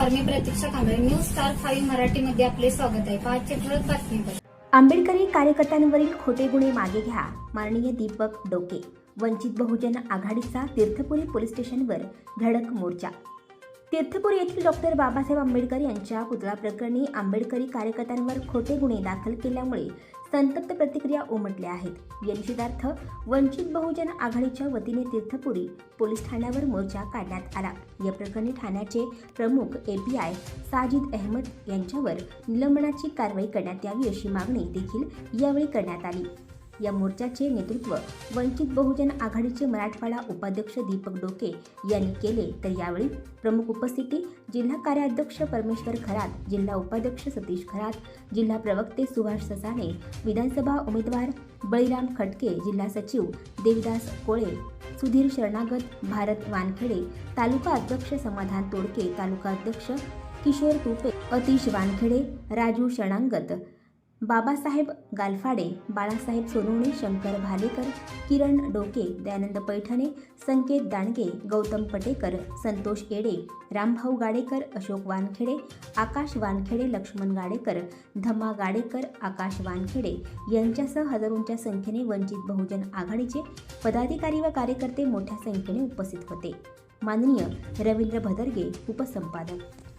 आलोय news star five मराठीमध्ये आपले स्वागत आहे. पाचशे ठळक बातमीवर आंबेडकरी कार्यकर्त्यांवरील खोटे गुन्हे मागे घ्या. माननीय दीपक डोके. वंचित बहुजन आघाडीचा तीर्थपुरी पोलीस स्टेशनवर धडक मोर्चा. तीर्थपूर येथील डॉक्टर बाबासाहेब आंबेडकर यांच्या पुतळा प्रकरणी आंबेडकरी कार्यकर्त्यांवर खोटे गुन्हे दाखल केल्यामुळे संतप्त प्रतिक्रिया उमटल्या आहेत. या निषेधार्थ वंचित बहुजन आघाडीच्या वतीने तीर्थपुरी पोलीस ठाण्यावर मोर्चा काढण्यात आला. या प्रकरणी ठाण्याचे प्रमुख एपीआय साजिद अहमद यांच्यावर निलंबनाची कारवाई करण्यात यावी अशी मागणी देखील यावेळी करण्यात आली. या मोर्चाचे नेतृत्व वंचित बहुजन आघाडीचे मराठवाडा उपाध्यक्ष दीपक डोके यांनी केले. तर यावेळी प्रमुख उपस्थिती जिल्हा कार्याध्यक्ष परमेश्वर खरात जिल्हा उपाध्यक्ष सतीश खरात जिल्हा प्रवक्ते सुभाष ससाणे विधानसभा उमेदवार बळीराम खटके जिल्हा सचिव देविदास कोळे सुधीर शरणागत भारत वानखेडे तालुका अध्यक्ष समाधान तोडके तालुका अध्यक्ष किशोर तुपे अतिश वानखेडे राजू शरणांगत बाबासाहेब गालफाडे बाळासाहेब सोनवणे शंकर भालेकर किरण डोके दयानंद पैठणे संकेत दांडगे गौतम पटेकर संतोष येडे रामभाऊ गाडेकर अशोक वानखेडे आकाश वानखेडे लक्ष्मण गाडेकर धमा गाडेकर आकाश वानखेडे यांच्यासह हजारोंच्या संख्येने वंचित बहुजन आघाडीचे पदाधिकारी व कार्यकर्ते मोठ्या संख्येने उपस्थित होते. माननीय रवींद्र भदरगे उपसंपादक.